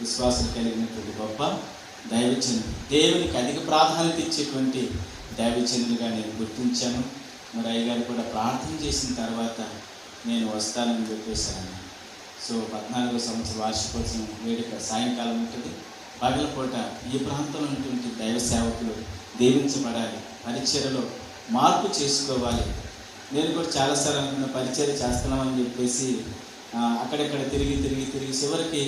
విశ్వాసం కలిగినటువంటి గొప్ప దైవచనుడు దేవునికి అధిక ప్రాధాన్యత ఇచ్చేటువంటి దైవచనులుగా నేను గుర్తించాను. మరి అయ్యగారు కూడా ప్రార్థన చేసిన తర్వాత నేను వస్తానని చెప్పేశాను సో పద్నాలుగో సంవత్సరం వార్షికోత్సవం వేడుక సాయంకాలం ఉంటుంది. పగలపూట ఈ ప్రాంతంలో ఉన్నటువంటి దైవ సేవకులు దీవించబడాలి. పరిచయలో మార్పు చేసుకోవాలి. నేను కూడా చాలాసార్లు అనుకున్న పరిచర్య చేస్తున్నామని చెప్పేసి అక్కడక్కడ తిరిగి తిరిగి తిరిగి చివరికి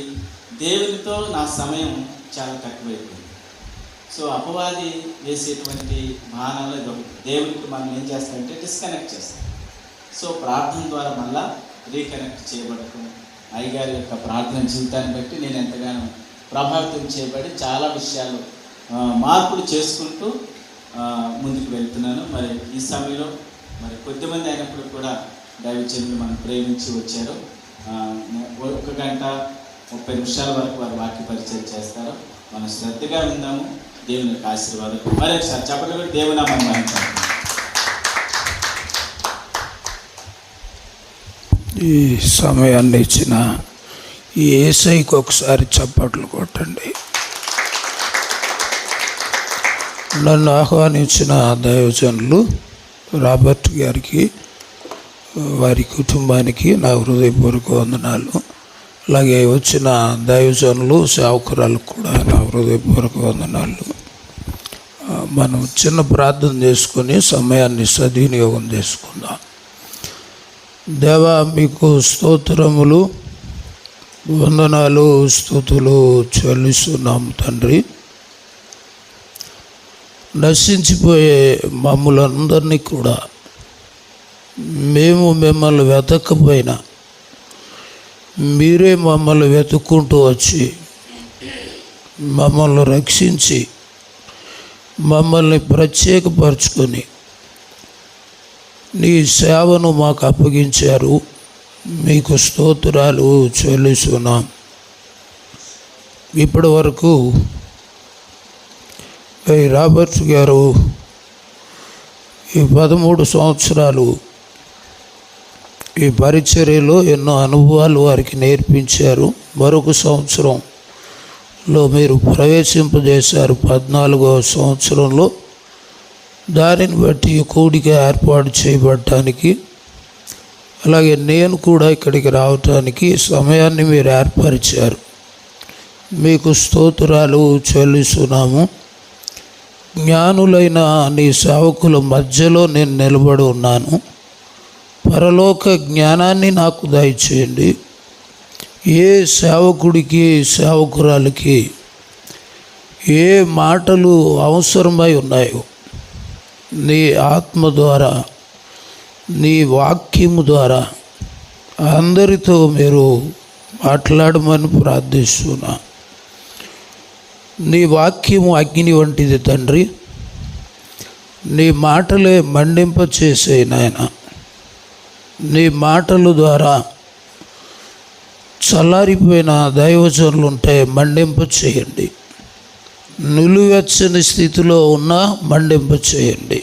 దేవునితో నా సమయం చాలా తక్కువైపోయింది. సో అపవాది వేసేటువంటి బాణాలు ఇది దేవునికి మనం ఏం చేస్తామంటే డిస్కనెక్ట్ చేస్తాం. సో ప్రార్థన ద్వారా మళ్ళా రీకనెక్ట్ చేయబడటం. అయ్యగారి యొక్క ప్రార్థన జీవితాన్ని బట్టి నేను ఎంతగానో ప్రభావితం చేయబడి చాలా విషయాలు మార్పులు చేసుకుంటూ ముందుకు వెళ్తున్నాను. మరి ఈ సమయంలో మరి కొద్దిమంది అయినప్పుడు కూడా దైవచనులు మనం ప్రేమించి వచ్చారు. ఒక గంట ముప్పై నిమిషాల వరకు వారు వాక్య పరిచయం చేస్తారు? మనం శ్రద్ధగా ఉందాము దేవుని యొక్క ఆశీర్వాదం. మరి ఒకసారి చెప్పండి కూడా దేవునామని మనం ఈ సమయాన్ని ఇచ్చిన ఈ ఏసైకి ఒకసారి చప్పట్లు కొట్టండి. నన్ను ఆహ్వానించిన దైవజనులు రాబర్ట్ గారికి వారి కుటుంబానికి నా హృదయపూర్వక వందనాలు. అలాగే వచ్చిన దైవజనులు సేవకురాలు కూడా నా హృదయపూర్వక వందనాలు. మనం చిన్న ప్రార్థన చేసుకొని సమయాన్ని సద్వినియోగం చేసుకుందాం. దేవా మీకు స్తోత్రములు వందనాలు స్థుతులు చెల్లిస్తున్నాం తండ్రి. నశించిపోయే మమ్మలందరినీ కూడా మేము మిమ్మల్ని వెతకపోయినా మీరే మమ్మల్ని వెతుక్కుంటూ వచ్చి మమ్మల్ని రక్షించి మమ్మల్ని ప్రత్యేకపరుచుకొని నీ సేవను మాకు అప్పగించారు. మీకు స్తోత్రాలు చెల్లిస్తున్నాం. ఇప్పటి వరకు రాబర్ట్స్ గారు ఈ పదమూడు సంవత్సరాలు ఈ పరిచర్యలో ఎన్నో అనుభవాలు వారికి నేర్పించారు. మరొక సంవత్సరంలో మీరు ప్రవేశింపజేశారు. పద్నాలుగవ సంవత్సరంలో దానిని బట్టి ఈ కూడిక ఏర్పాటు చేయబడటానికి అలాగే నేను కూడా ఇక్కడికి రావటానికి సమయాన్ని మీరు ఏర్పరిచారు. మీకు స్తోత్రాలు చెల్లిస్తున్నాము. జ్ఞానులైన నీ సేవకుల మధ్యలో నేను నిలబడి ఉన్నాను. పరలోక జ్ఞానాన్ని నాకు దయచేయండి. ఏ సేవకుడికి సేవకురాలకి ఏ మాటలు అవసరమై ఉన్నాయో నీ ఆత్మ ద్వారా నీ వాక్యము ద్వారా అందరితో మీరు మాట్లాడమని ప్రార్థిస్తున్నా. నీ వాక్యము అగ్ని వంటిది తండ్రి. నీ మాటలే మండింప చేసే నాయన. నీ మాటల ద్వారా చల్లారిపోయిన దైవజనులు ఉంటే మండింప చేయండి. నిలువెచ్చని స్థితిలో ఉన్న మండింప చేయండి.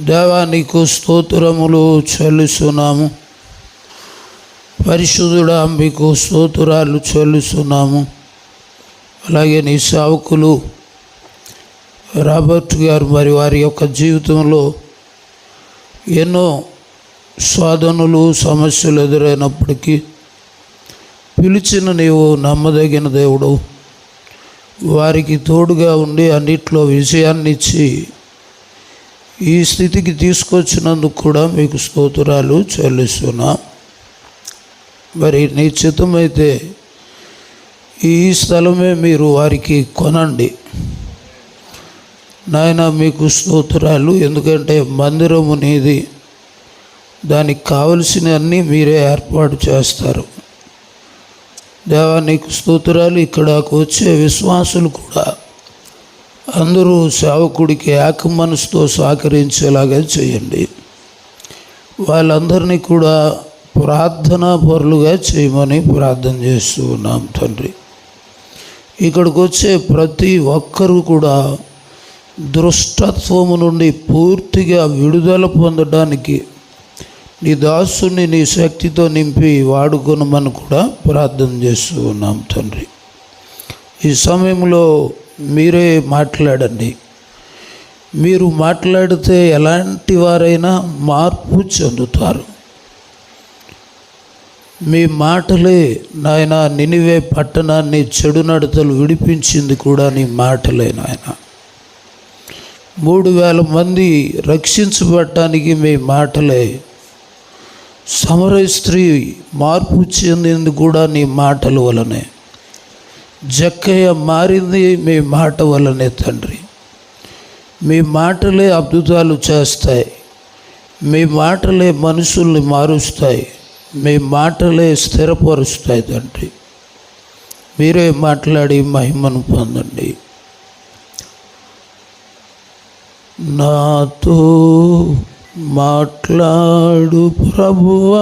దేవా నీకు స్తోత్రములు చెల్లిస్తున్నాము. పరిశుద్ధుడా మీకు స్తోత్రాలు చెల్లిస్తున్నాము. అలాగే నీ సావుకులు రాబర్ట్ గారు మరి వారి యొక్క జీవితంలో ఎన్నో సాధనలు సమస్యలు ఎదురైనప్పటికీ పిలిచిన నీవు నమ్మదగిన దేవుడు వారికి తోడుగా ఉండి అన్నిట్లో విజయాన్ని ఇచ్చి ఈ స్థితికి తీసుకొచ్చినందుకు కూడా మీకు స్తోత్రాలు చెల్లిస్తున్నా. మరి నిశ్చితమైతే ఈ స్థలమే మీరు వారికి కొనండి. నాయన మీకు స్తోత్రాలు. ఎందుకంటే మందిరము నీది. దానికి కావలసినవన్నీ మీరే ఏర్పాటు చేస్తారు. దేవా నీకు స్తోత్రాలు ఇక్కడకు వచ్చే విశ్వాసులు కూడా అందరూ సేవకుడికి ఏక మనసుతో సహకరించేలాగా చేయండి. వాళ్ళందరినీ కూడా ప్రార్థనా పరులుగా చేయమని ప్రార్థన చేస్తూ ఉన్నాం తండ్రి. ఇక్కడికి వచ్చే ప్రతి ఒక్కరూ కూడా దృష్టత్వము నుండి పూర్తిగా విడుదల పొందడానికి నీ దాసుని నీ శక్తితో నింపి వాడుకొనమని కూడా ప్రార్థన చేస్తూ ఉన్నాం తండ్రి. ఈ సమయంలో మీరే మాట్లాడండి. మీరు మాట్లాడితే ఎలాంటి వారైనా మార్పు చెందుతారు. మీ మాటలే నాయన నినివే పట్టణాన్ని చెడు నడతలు విడిపించింది కూడా నీ మాటలే నాయన. మూడు వేల మంది రక్షించబడటానికి మీ మాటలే సమర స్త్రీ మార్పు చెందింది కూడా నీ మాటల వలనే. జక్కయ్య మారింది మీ మాట వలనే తండ్రి. మీ మాటలే అద్భుతాలు చేస్తాయి. మీ మాటలే మనుషుల్ని మారుస్తాయి. మీ మాటలే స్థిరపరుస్తాయి తండ్రి. మీరే మాట్లాడి మహిమను పొందండి. నాతో మాట్లాడు ప్రభువా.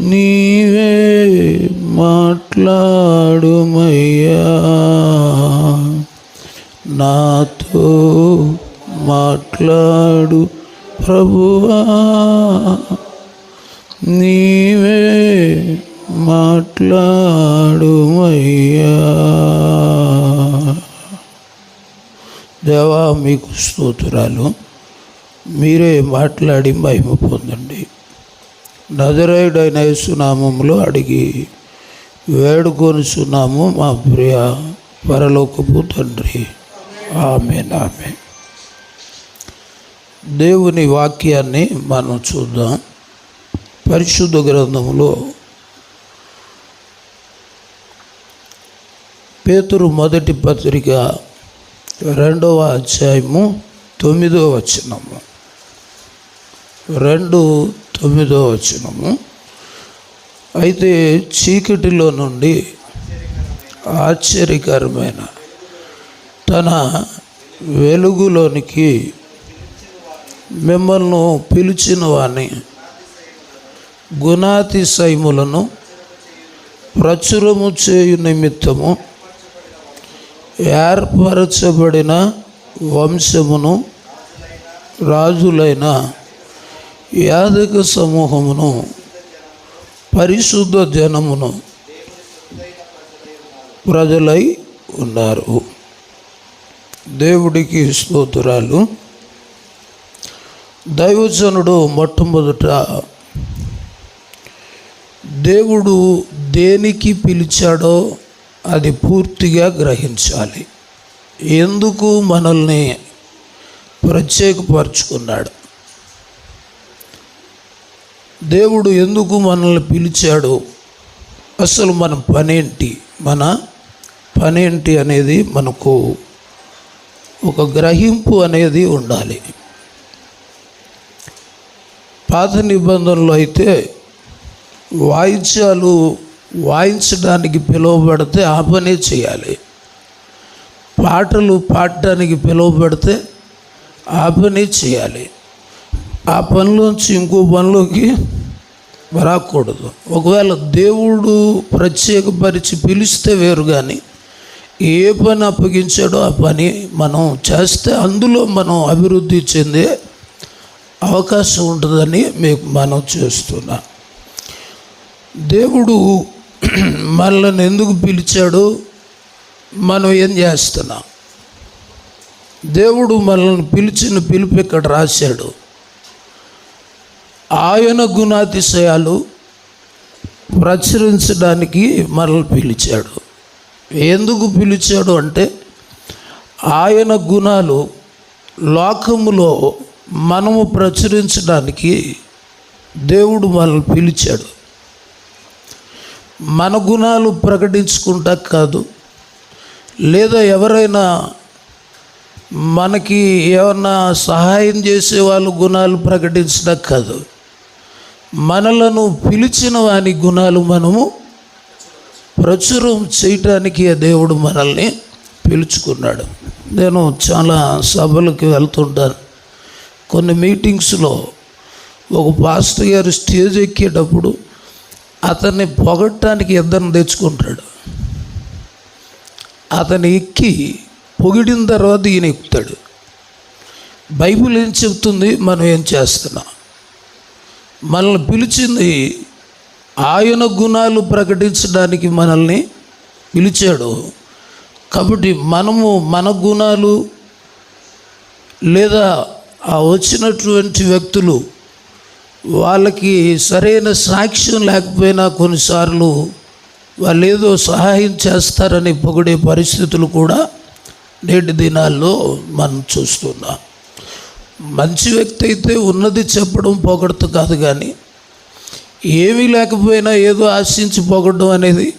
నీవే మాట్లాడుమయ్యా. నాతో మాట్లాడు ప్రభువా. నీవే మాట్లాడుమయ్యా. దేవా మీకు స్తోత్రాలు. మీరే మాట్లాడి మహిమ పొందండి. నజరేయుడైన యేసునామంలో అడిగి వేడుకొనుచున్నాము మా ప్రియ పరలోకపు తండ్రి. ఆమె ఆమె దేవుని వాక్యాన్ని మనం చూద్దాం. పరిశుద్ధ గ్రంథంలో పేతురు మొదటి పత్రిక రెండవ అధ్యాయము తొమ్మిదవ వచనము. రెండు తొమ్మిదో వచనము. అయితే చీకటిలో నుండి ఆశ్చర్యకరమైన తన వెలుగులోనికి మిమ్మల్ని పిలిచిన వాణ్ణి గుణాతిశయములను ప్రచురము చేయు నిమిత్తము ఏర్పరచబడిన వంశమును రాజులైన యాదక సమూహమును పరిశుద్ధ జనమును ప్రజలై ఉన్నారు. దేవుడికి స్తోత్రాలు. దైవజనుడు మొట్టమొదట దేవుడు దేనికి పిలిచాడో అది పూర్తిగా గ్రహించాలి. ఎందుకు మనల్ని ప్రత్యేకపరుచుకున్నాడు? దేవుడు ఎందుకు మనల్ని పిలిచాడు? అసలు మన పనేంటి? మన పనేంటి అనేది మనకు ఒక గ్రహింపు అనేది ఉండాలి. పాత నిబంధనలు అయితే వాయిద్యాలు వాయించడానికి పిలువబడితే ఆ పనే చేయాలి. పాటలు పాడటానికి పిలువబడితే ఆ పనే చేయాలి. ఆ పనిలోంచి ఇంకో పనిలోకి రాకూడదు. ఒకవేళ దేవుడు ప్రత్యేకపరిచి పిలిస్తే వేరు కానీ ఏ పని అప్పగించాడో ఆ పని మనం చేస్తే అందులో మనం అభివృద్ధి చెందే అవకాశం ఉంటుందని మీకు మనం చేస్తున్నా. దేవుడు మనల్ని ఎందుకు పిలిచాడు? మనం ఏం చేస్తున్నాం? దేవుడు మనల్ని పిలిచిన పిలుపు ఇక్కడ రాశాడు. ఆయన గుణాతిశయాలు ప్రచురించడానికి మనల్ని పిలిచాడు. ఎందుకు పిలిచాడు అంటే ఆయన గుణాలు లోకములో మనము ప్రచురించడానికి దేవుడు మనల్ని పిలిచాడు. మన గుణాలు ప్రకటించుకుంటా కాదు లేదా ఎవరైనా మనకి ఏమన్నా సహాయం చేసే వాళ్ళు గుణాలు ప్రకటించడం కాదు. మనలను పిలిచిన వాని గుణాలు మనము ప్రచురం చేయటానికి దేవుడు మనల్ని పిలుచుకున్నాడు. నేను చాలా సభలకు వెళ్తుంటాను. కొన్ని మీటింగ్స్లో ఒక పాస్టర్ గారు స్టేజ్ ఎక్కేటప్పుడు అతన్ని పొగట్టడానికి ఇద్దరిని తెచ్చుకుంటాడు. అతను ఎక్కి పొగిడిన తర్వాత ఈయన ఎక్కుతాడు. బైబిల్ ఏం చెప్తుంది? మనం ఏం చేస్తున్నాం? మనల్ని పిలిచింది ఆయన గుణాలు ప్రకటించడానికి మనల్ని పిలిచాడు. కాబట్టి మనము మన గుణాలు లేదా ఆ వచ్చినటువంటి వ్యక్తులు వాళ్ళకి సరైన సాక్ష్యం లేకపోయినా కొన్నిసార్లు వాళ్ళు ఏదో సహాయం చేస్తారని పొగిడే పరిస్థితులు కూడా నేటి దినాల్లో మనం చూస్తున్నాం. మంచి వ్యక్తి అయితే ఉన్నది చెప్పడం పొగడత కాదు కానీ ఏమీ లేకపోయినా ఏదో ఆశించి పొగడడం అనేది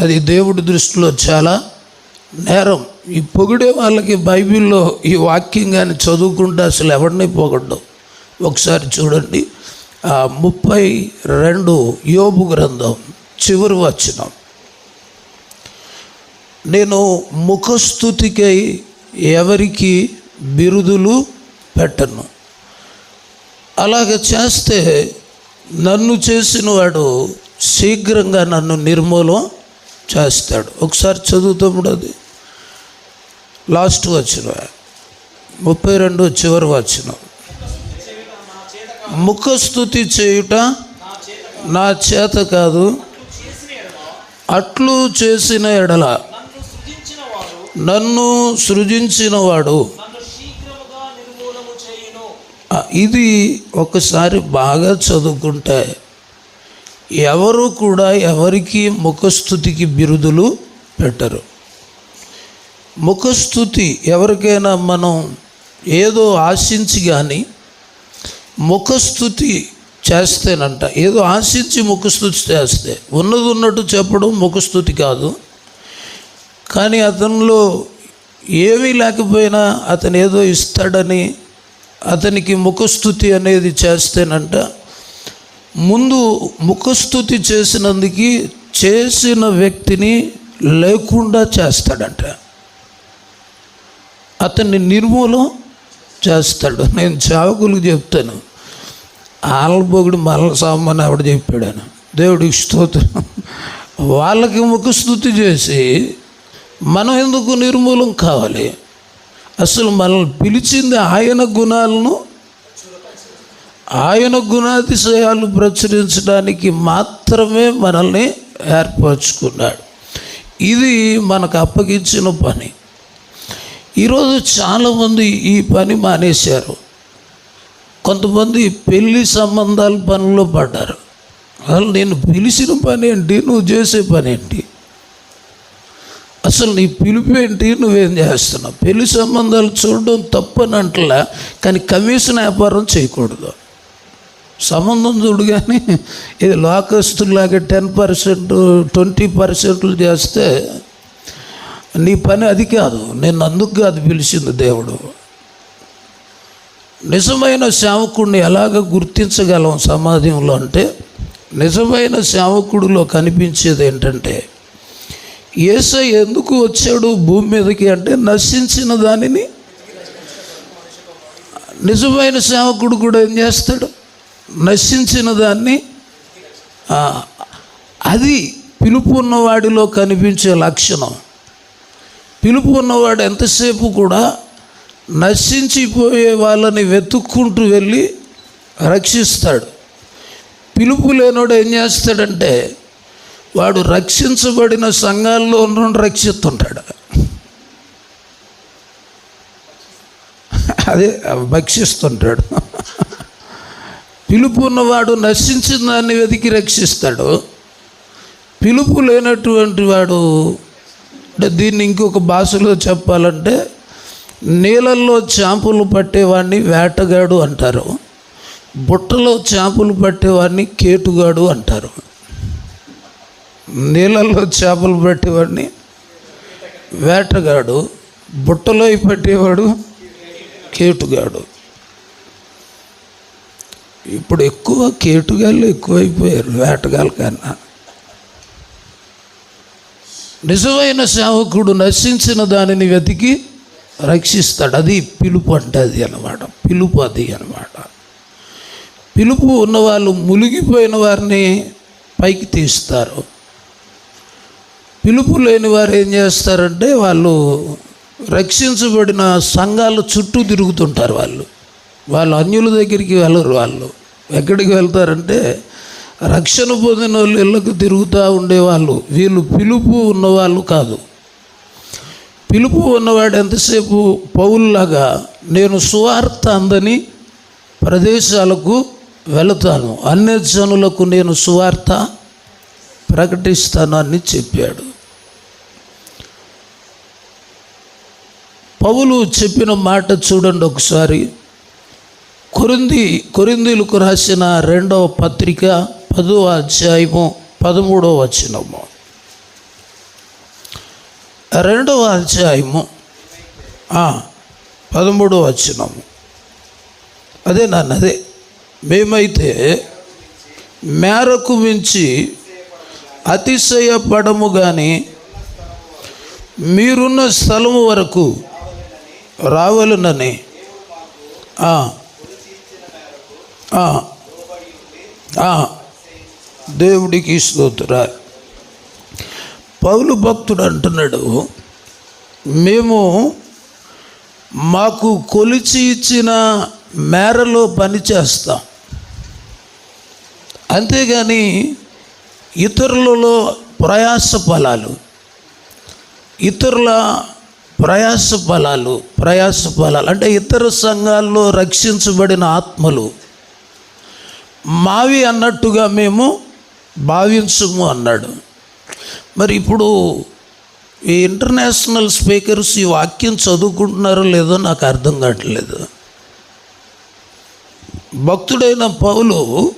అది దేవుడి దృష్టిలో చాలా నేరం. ఈ పొగిడే వాళ్ళకి బైబిల్లో ఈ వాక్యం కానీ చదువుకుంటే అసలు ఎవరిని పొగడ్డం ఒకసారి చూడండి. ఆ ముప్పై రెండు యోబు గ్రంథం చివరి వచ్చిన నేను ముఖస్థుతికై ఎవరికి బిరుదులు పెట్టను. అలాగ చేస్తే నన్ను చేసిన వాడు శీఘ్రంగా నన్ను నిర్మూలం చేస్తాడు. ఒకసారి చదువుతాము అది. లాస్ట్ వచ్చిన ముప్పై రెండు చివరి వచ్చిన ముఖస్థుతి చేయుట నా చేత కాదు. అట్లు చేసిన ఎడల నన్ను సృజించినవాడు వాడు నన్ను సృజించిన వాడు నన్ను శీఘ్రముగా నిర్మూలము చేయును ఆ, ఇది ఒకసారి బాగా చదువుకుంటే ఎవరు కూడా ఎవరికి ముఖస్థుతికి బిరుదులు పెట్టరు. ముఖస్థుతి ఎవరికైనా మనం ఏదో ఆశించి కానీ ముఖస్థుతి చేస్తేనంట. ఏదో ఆశించి ముఖస్థుతి చేస్తే ఉన్నది ఉన్నట్టు చెప్పడం ముఖస్థుతి కాదు. కానీ అతనిలో ఏమీ లేకపోయినా అతను ఏదో ఇస్తాడని అతనికి ముఖస్థుతి అనేది చేస్తేనంట. ముందు ముఖస్థుతి చేసినందుకు చేసిన వ్యక్తిని లేకుండా చేస్తాడంట. అతన్ని నిర్మూలం చేస్తాడు. నేను చావకులకు చెప్తాను. ఆలబొగుడు మల్ల సామాన్ ఆవిడ చెప్పాడాను. దేవుడికి స్తోత్రం. వాళ్ళకి ముఖస్థుతి చేసి మనం ఎందుకు నిర్మూలం కావాలి? అసలు మనల్ని పిలిచింది ఆయన గుణాలను ఆయన గుణాతిశయాలు ప్రచురించడానికి మాత్రమే మనల్ని ఏర్పరచుకున్నాడు. ఇది మనకు అప్పగించిన పని. ఈరోజు చాలామంది ఈ పని మానేశారు. కొంతమంది పెళ్ళి సంబంధాల పనుల్లో పడ్డారు. అసలు నేను పిలిచిన పని ఏంటి? నువ్వు చేసే పని ఏంటి? అసలు నీ పిలుపు ఏంటి? నువ్వేం చేస్తున్నావు? పెళ్ళి సంబంధాలు చూడడం తప్పని అంటలా కానీ కమిషన్ వ్యాపారం చేయకూడదు. సంబంధం చూడు కానీ ఇది లోకస్తులాగా టెన్ పర్సెంట్ ట్వంటీ పర్సెంట్లు చేస్తే నీ పని అది కాదు. నేను అందుకు కాదు పిలిచింది దేవుడు. నిజమైన సేవకుడిని ఎలాగ గుర్తించగలం సమాజంలో అంటే నిజమైన సేవకుడిలో కనిపించేది ఏంటంటే ఏసై ఎందుకు వచ్చాడు భూమి మీదకి అంటే నశించిన దానిని? నిజమైన సేవకుడు కూడా ఏం చేస్తాడు? నశించిన దాన్ని అది పిలుపు ఉన్నవాడిలో కనిపించే లక్షణం. పిలుపు ఉన్నవాడు ఎంతసేపు కూడా నశించిపోయే వాళ్ళని వెతుక్కుంటూ వెళ్ళి రక్షిస్తాడు. పిలుపు లేనోడు ఏం చేస్తాడంటే వాడు రక్షించబడిన సంఘాల్లో ఉన్న రక్షిస్తుంటాడు. అదే భక్షిస్తుంటాడు. పిలుపు ఉన్నవాడు నశించిన దాన్ని వెతికి రక్షిస్తాడు. పిలుపు లేనటువంటి వాడు అంటే దీన్ని ఇంకొక భాషలో చెప్పాలంటే నీళ్ళల్లో చేపలు పట్టేవాడిని వేటగాడు అంటారు. బుట్టలో చేపలు పట్టేవాడిని కేటుగాడు అంటారు. నీళ్ళల్లో చేపలు పట్టేవాడిని వేటగాడు బుట్టలో పట్టేవాడు కేటుగాడు. ఇప్పుడు ఎక్కువ కేటుగాళ్ళు ఎక్కువైపోయారు వేటగాళ్ళ కన్నా. నిజమైన సేవకుడు నశించిన దానిని వెతికి రక్షిస్తాడు. అది పిలుపు అంటే అది అనమాట పిలుపు అది అనమాట పిలుపు ఉన్నవాళ్ళు మునిగిపోయిన వారిని పైకి తీస్తారు. పిలుపు లేని వారు ఏం చేస్తారంటే వాళ్ళు రక్షించబడిన సంఘాల చుట్టూ తిరుగుతుంటారు వాళ్ళు. వాళ్ళు అన్యుల దగ్గరికి వెళ్ళరు వాళ్ళు. ఎక్కడికి వెళ్తారంటే రక్షణ పొందిన వాళ్ళు ఇళ్ళకు తిరుగుతూ ఉండేవాళ్ళు. వీళ్ళు పిలుపు ఉన్నవాళ్ళు కాదు. పిలుపు ఉన్నవాడు ఎంతసేపు పౌల్లాగా నేను సువార్త అందని ప్రదేశాలకు వెళతాను. అన్ని జనులకు నేను సువార్త ప్రకటిస్తాను అని చెప్పాడు. పౌలు చెప్పిన మాట చూడండి ఒకసారి. కొరింది కొరిందీలకు రాసిన రెండవ పత్రిక పదో అధ్యాయము పదమూడవ వచనము. రెండవ అధ్యాయము పదమూడవ వచనము. అదే నాన్న అదే. మేమైతే మేరకు మించి అతిశయపడము కానీ మీరున్న స్థలము వరకు రావాలనని దేవుడికి స్తోత్ర పౌలు భక్తుడు అంటున్నాడు మేము మాకు కొలిచి ఇచ్చిన మేరలో పని చేస్తాం. అంతేగాని ఇతరులలో ప్రయాస ఫలాలు ఇతరుల ప్రయాస ఫలాలు ప్రయాస ఫలాలు అంటే ఇతర సంఘాల్లో రక్షించబడిన ఆత్మలు. మావి అన్నట్టుగా మేము భావించము అన్నాడు. మరి ఇప్పుడు ఈ ఇంటర్నేషనల్ స్పీకర్స్ ఈ వాక్యం చదువుకుంటున్నారో లేదో నాకు అర్థం కావట్లేదు. భక్తుడైన పౌలు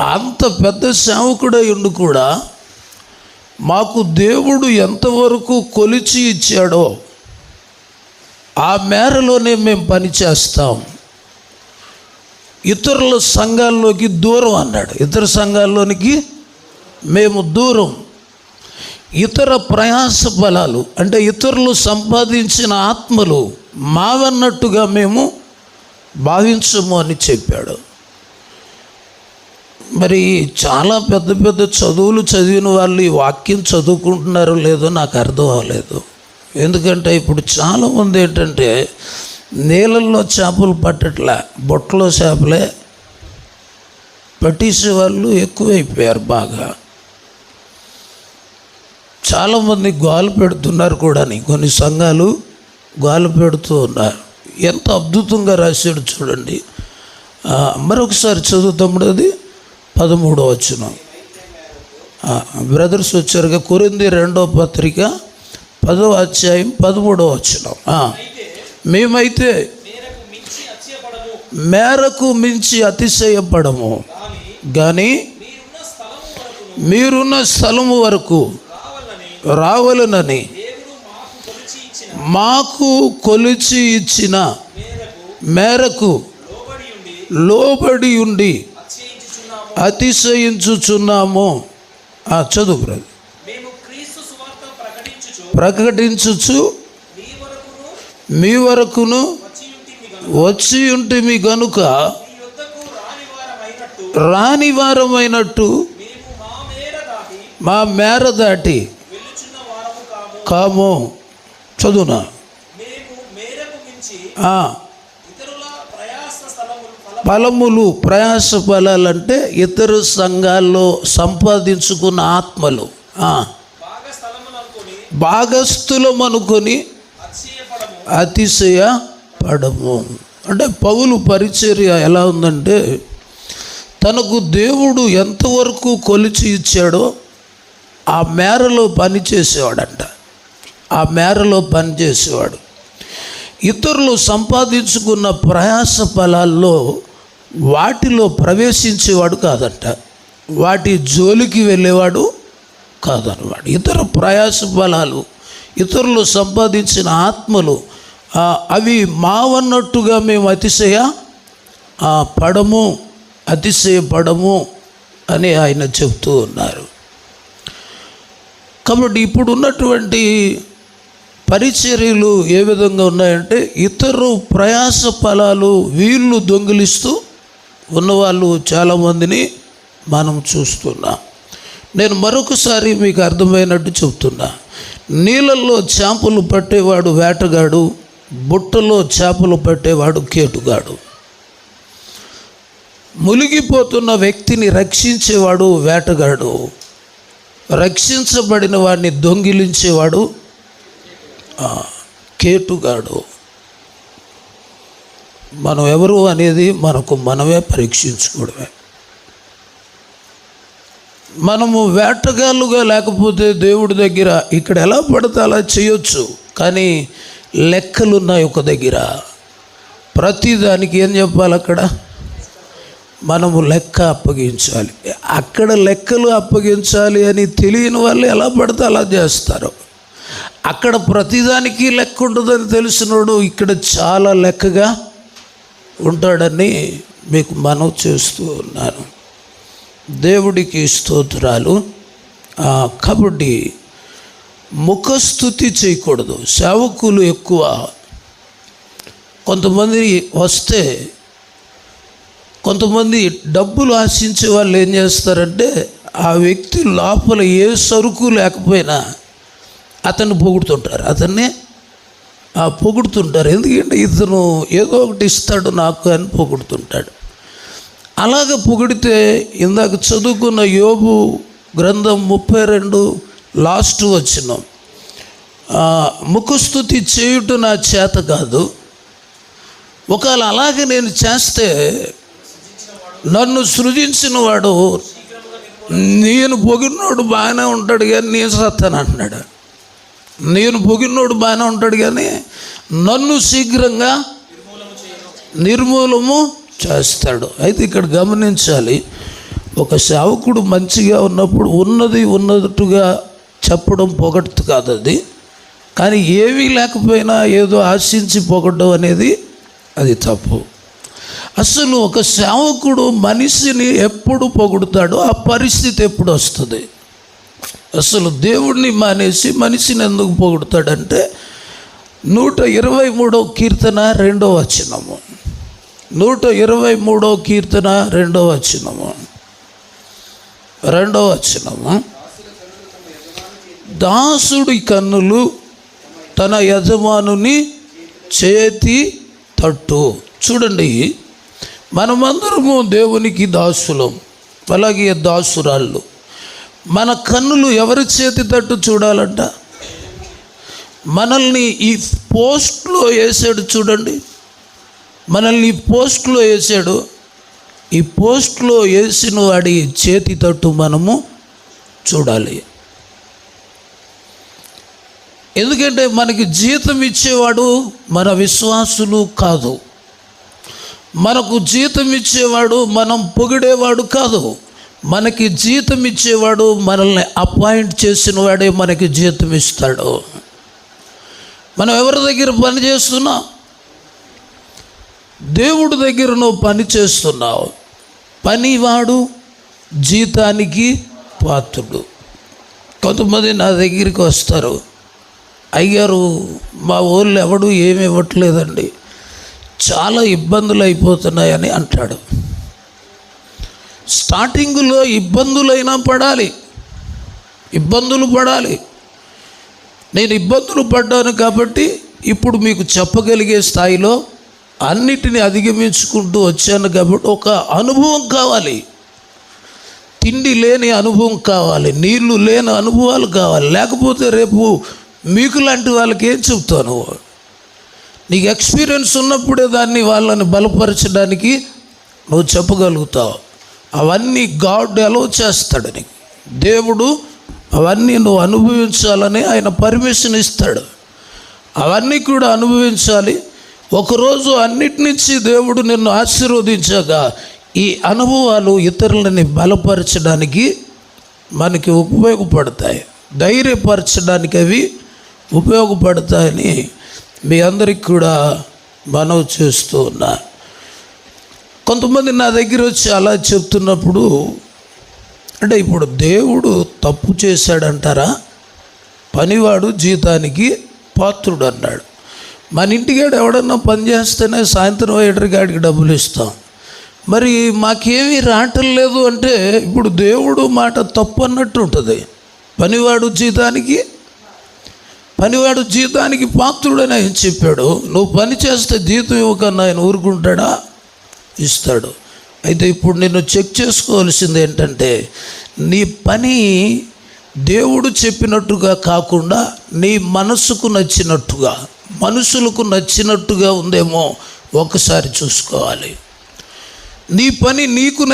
అంత పెద్ద సేవకుడై ఉండి కూడా మాకు దేవుడు ఎంతవరకు కొలిచి ఇచ్చాడో ఆ మేరలోనే మేము పనిచేస్తాం ఇతరుల సంఘాల్లోకి దూరం అన్నాడు. ఇతర సంఘాల్లోనికి మేము దూరం. ఇతర ప్రయాస బలాలు అంటే ఇతరులు సంపాదించిన ఆత్మలు మావన్నట్టుగా మేము భావించము అని చెప్పాడు. మరి చాలా పెద్ద పెద్ద చదువులు చదివిన వాళ్ళు ఈ వాక్యం చదువుకుంటున్నారో లేదో నాకు అర్థం అవ్వలేదు. ఎందుకంటే ఇప్పుడు చాలామంది ఏంటంటే నీళ్ళల్లో చేపలు పట్టట్లే బొట్టలో చేపలే పట్టేసే వాళ్ళు ఎక్కువైపోయారు బాగా. చాలామంది గోలు పెడుతున్నారు కూడా కొన్ని సంఘాలు గోలు పెడుతూ ఉన్నారు. ఎంత అద్భుతంగా రాశాడు చూడండి. మరొకసారి చదువుతాం అది. పదమూడో వచ్చిన బ్రదర్స్ వచ్చారుగా కొరింది రెండో పత్రిక పదో అధ్యాయం పదమూడో వచ్చిన మేమైతే మేరకు మించి అతిశయపడము కానీ మీరున్న స్థలము వరకు రావాలనని మాకు కొలిచి ఇచ్చిన మేరకు లోబడి ఉండి అతిశయించుచున్నాము. ఆ, చదువు బ్రదర్. ప్రకటించుచు మీ వరకును వచ్చి ఉంటే మీ గనుక రాని వారమైనట్టు మా మేర దాటి కాము. చదువునా మేము మేరకు మించి ఆ, ఇతరుల ప్రయాస స్థలములు ఫల ఫలములు ప్రయాస ఫలాలంటే ఇతర సంఘాల్లో సంపాదించుకున్న ఆత్మలు. భాగస్థులం అనుకొని అతిశయ పడము అంటే పౌలు పరిచర్య ఎలా ఉందంటే తనకు దేవుడు ఎంతవరకు కొలిచి ఇచ్చాడో ఆ మేరలో పని చేసేవాడంట. ఆ మేరలో పని చేసేవాడు. ఇతరులు సంపాదించుకున్న ప్రయాస ఫలాల్లో వాటిలో ప్రవేశించేవాడు కాదంట. వాటి జోలికి వెళ్ళేవాడు కాదన్నవాడు ఇతర ప్రయాస బలాలు ఇతరులు సంపాదించిన ఆత్మలు అవి మావన్నట్టుగా మేము అతిశయ పడము అతిశయపడము అని ఆయన చెబుతూ ఉన్నారు. కాబట్టి ఇప్పుడు ఉన్నటువంటి పరిచర్యలు ఏ విధంగా ఉన్నాయంటే ఇతరు ప్రయాస ఫలాలు వీళ్ళు దొంగిలిస్తూ ఉన్నవాళ్ళు చాలామందిని మనం చూస్తున్నాం. నేను మరొకసారి మీకు అర్థమైనట్టు చెప్తున్నా నీళ్ళల్లో చేపలు పట్టేవాడు వేటగాడు బుట్టలో చేపలు పట్టేవాడు కేటుగాడు. మునిగిపోతున్న వ్యక్తిని రక్షించేవాడు వేటగాడు. రక్షించబడిన వాడిని దొంగిలించేవాడు కేటుగాడు. మనం ఎవరు అనేది మనకు మనమే పరీక్షించుకోవడమే. మనము వేటగాళ్ళుగా లేకపోతే దేవుడి దగ్గర ఇక్కడ ఎలా పడితే అలా చేయొచ్చు కానీ లెక్కలున్నాయి ఒక దగ్గర. ప్రతిదానికి ఏం చెప్పాలి అక్కడ? మనము లెక్క అప్పగించాలి. అక్కడ లెక్కలు అప్పగించాలి అని తెలియని వాళ్ళు ఎలా పడితే అలా చేస్తారు. అక్కడ ప్రతిదానికి లెక్క ఉంటుందని తెలిసినోడు ఇక్కడ చాలా లెక్కగా ఉంటాడని మీకు మనవి చేస్తూ ఉన్నాను. దేవుడికి స్తోత్రాలు. కాబట్టి ముఖస్థుతి చేయకూడదు. సేవకులు ఎక్కువ కొంతమంది వస్తే కొంతమంది డబ్బులు ఆశించే వాళ్ళు ఏం చేస్తారంటే ఆ వ్యక్తి లోపల ఏ సరుకు లేకపోయినా అతన్ని పొగుడుతుంటారు. అతన్ని పొగుడుతుంటారు. ఎందుకంటే ఇతను ఏదో ఒకటి ఇస్తాడు నాకు అని పొగుడుతుంటాడు. అలాగ పొగిడితే ఇందాక చదువుకున్న యోబు గ్రంథం ముప్పై రెండు లాస్ట్ వచ్చిన ముఖస్థుతి చేయుట నా చేత కాదు. ఒకవేళ అలాగే నేను చేస్తే నన్ను సృజించిన వాడు నేను పొగిడినోడు బాగానే ఉంటాడు కానీ నేను సత్తాను అంటున్నాడు. నేను పొగినోడు బాగానే ఉంటాడు కానీ నన్ను శీఘ్రంగా నిర్మూలము చేస్తాడు. అయితే ఇక్కడ గమనించాలి ఒక సేవకుడు మంచిగా ఉన్నప్పుడు ఉన్నది ఉన్నట్టుగా చెప్పడం పొగట్టు కాదు అది. కానీ ఏమీ లేకపోయినా ఏదో ఆశించి పొగడ్డం అనేది అది తప్పు. అసలు ఒక సేవకుడు మనిషిని ఎప్పుడు పొగుడుతాడో ఆ పరిస్థితి ఎప్పుడు వస్తుంది? అసలు దేవుడిని మానేసి మనిషిని ఎందుకు పొగుడుతాడంటే నూట ఇరవై మూడో కీర్తన రెండో వచనము. నూట ఇరవై మూడో కీర్తన రెండో వచనము. రెండో వచనము. దాసుడి కన్నులు తన యజమానుని చేతి తట్టు. చూడండి మనమందరము దేవునికి దాసులం. అలాగే దాసురాళ్ళు. మన కన్నులు ఎవరి చేతి తట్టు చూడాలంట? మనల్ని ఈ పోస్ట్లో వేసాడు చూడండి. మనల్ని ఈ పోస్ట్లో వేసాడు. ఈ పోస్ట్లో వేసిన వాడి చేతి తట్టు మనము చూడాలి. ఎందుకంటే మనకి జీతం ఇచ్చేవాడు మన విశ్వాసులు కాదు. మనకు జీతం ఇచ్చేవాడు మనం పొగిడేవాడు కాదు. మనకి జీతం ఇచ్చేవాడు మనల్ని అపాయింట్ చేసిన వాడే మనకి జీతం ఇస్తాడు. మనం ఎవరి దగ్గర పని చేస్తున్నాం? దేవుడి దగ్గర నువ్వు పని చేస్తున్నావు. పనివాడు జీతానికి పాత్రుడు. కొంతమంది నా దగ్గరికి వస్తారు. అయ్యారు మా ఊళ్ళో ఎవడు ఏమి ఇవ్వట్లేదండి. చాలా ఇబ్బందులు అయిపోతున్నాయని అంటాడు. స్టార్టింగ్లో ఇబ్బందులైనా పడాలి. ఇబ్బందులు పడాలి. నేను ఇబ్బందులు పడ్డాను కాబట్టి ఇప్పుడు మీకు చెప్పగలిగే స్థాయిలో అన్నిటిని అధిగమించుకుంటూ వచ్చాను కాబట్టి ఒక అనుభవం కావాలి. తిండి లేని అనుభవం కావాలి. నీళ్ళు లేని అనుభవాలు కావాలి. లేకపోతే రేపు మీకు లాంటి వాళ్ళకి ఏం చెప్తాను? నీకు ఎక్స్పీరియన్స్ ఉన్నప్పుడే దాన్ని వాళ్ళని బలపరచడానికి నువ్వు చెప్పగలుగుతావు. అవన్నీ గాడ్ అలో చేస్తాడు నీకు. దేవుడు అవన్నీ నువ్వు అనుభవించాలని ఆయన పర్మిషన్ ఇస్తాడు. అవన్నీ కూడా అనుభవించాలి. ఒకరోజు అన్నిటి నుంచి దేవుడు నిన్ను ఆశీర్వదించాక ఈ అనుభవాలు ఇతరులని బలపరచడానికి మనకి ఉపయోగపడతాయి. ధైర్యపరచడానికి అవి ఉపయోగపడతాయని మీ అందరికి కూడా మనవి చేస్తూ ఉన్నా. కొంతమంది నా దగ్గర వచ్చి అలా చెప్తున్నప్పుడు అంటే ఇప్పుడు దేవుడు తప్పు చేశాడంటారా? పనివాడు జీతానికి పాత్రుడు అన్నాడు మన ఇంటికాడ ఎవడన్నా పని చేస్తేనే సాయంత్రం ఏడరికాడికి డబ్బులు ఇస్తాం. మరి మాకేమీ రావటం లేదు అంటే ఇప్పుడు దేవుడు మాట తప్పు అన్నట్టు ఉంటుంది. పనివాడు జీతానికి పనివాడు జీతానికి పాత్రుడని ఆయన చెప్పాడు. నువ్వు పని చేస్తే జీతం ఇవ్వకన్నా ఆయన ఊరుకుంటాడా? ఇస్తాడు అయితే ఇప్పుడు నేను చెక్ చేసుకోవాల్సింది ఏంటంటే నీ పని దేవుడు చెప్పినట్టుగా కాకుండా నీ మనసుకు నచ్చినట్టుగా మనుషులకు నచ్చినట్టుగా ఉందేమో ఒకసారి చూసుకోవాలి. నీ పని నీకు